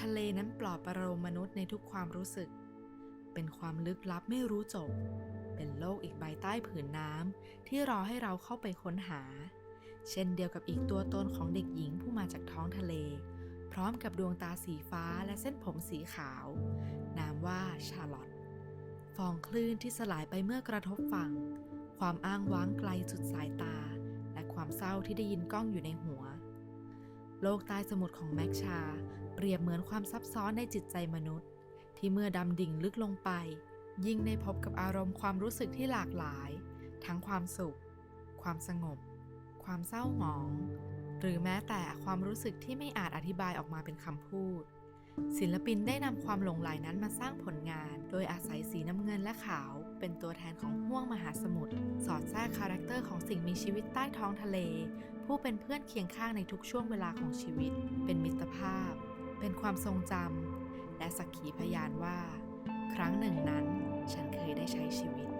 ทะเลนั้นปลอบประโลมมนุษย์ในทุกความรู้สึก เป็นความลึกลับไม่รู้จบ เป็นโลกอีกใบใต้ผืนน้ำที่รอให้เราเข้าไปค้นหา เช่นเดียวกับอีกตัวตนของเด็กหญิงผู้มาจากท้องทะเล พร้อมกับดวงตาสีฟ้าและเส้นผมสีขาว นามว่าชาร์ลอตฟองคลื่นที่สลายไปเมื่อกระทบฝั่ง ความอ้างว้างไกลสุดสายตา และความเศร้าที่ได้ยินก้องอยู่ในหัว โลกใต้สมุทรของแม็กชา เปรียบเหมือนความซับซ้อนในจิตใจมนุษย์ ที่เมื่อดำดิ่งลึกลงไป ยิ่งได้พบกับอารมณ์ความรู้สึกที่หลากหลาย ทั้งความสุข ความสงบ ความเศร้าหมอง หรือแม้แต่ความรู้สึกที่ไม่อาจอธิบายออกมาเป็นคำพูด ศิลปินได้นำความหลงใหลนั้นมาสร้างผลงาน โดยอาศัยสีน้ำเงินและขาว เป็นตัวแทนของห้วงมหาสมุทรสอดแทรกคาแรคเตอร์ของสิ่งมีชีวิตใต้ท้องทะเล ผู้เป็นเพื่อนเคียงข้างในทุกช่วงเวลาของชีวิต เป็นมิตรภาพ เป็นความทรงจำและสักขีพยานว่า ครั้งหนึ่งนั้น ฉันเคยได้ใช้ชีวิต